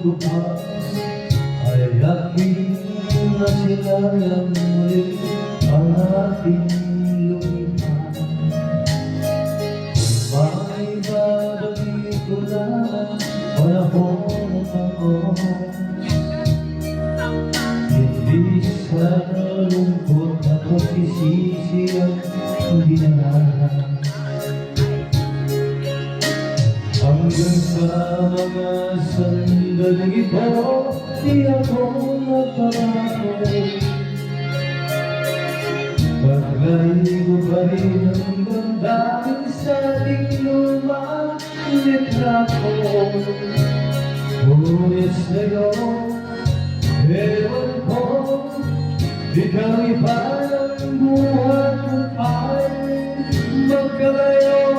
bukas ay aking nasilayang muli ang ating lumipan. May babalik ko lang panahon ako Hindi sa lungkot na pagsisisi ang dinarahan Hanggang sa mga sandaling ito Di ako nagpapako Paglay ko pa rin ang damdamin sa ating lumang litrato Ngunit sa'yo, ewan ko Ikaw iba ang buhat ay magkalayo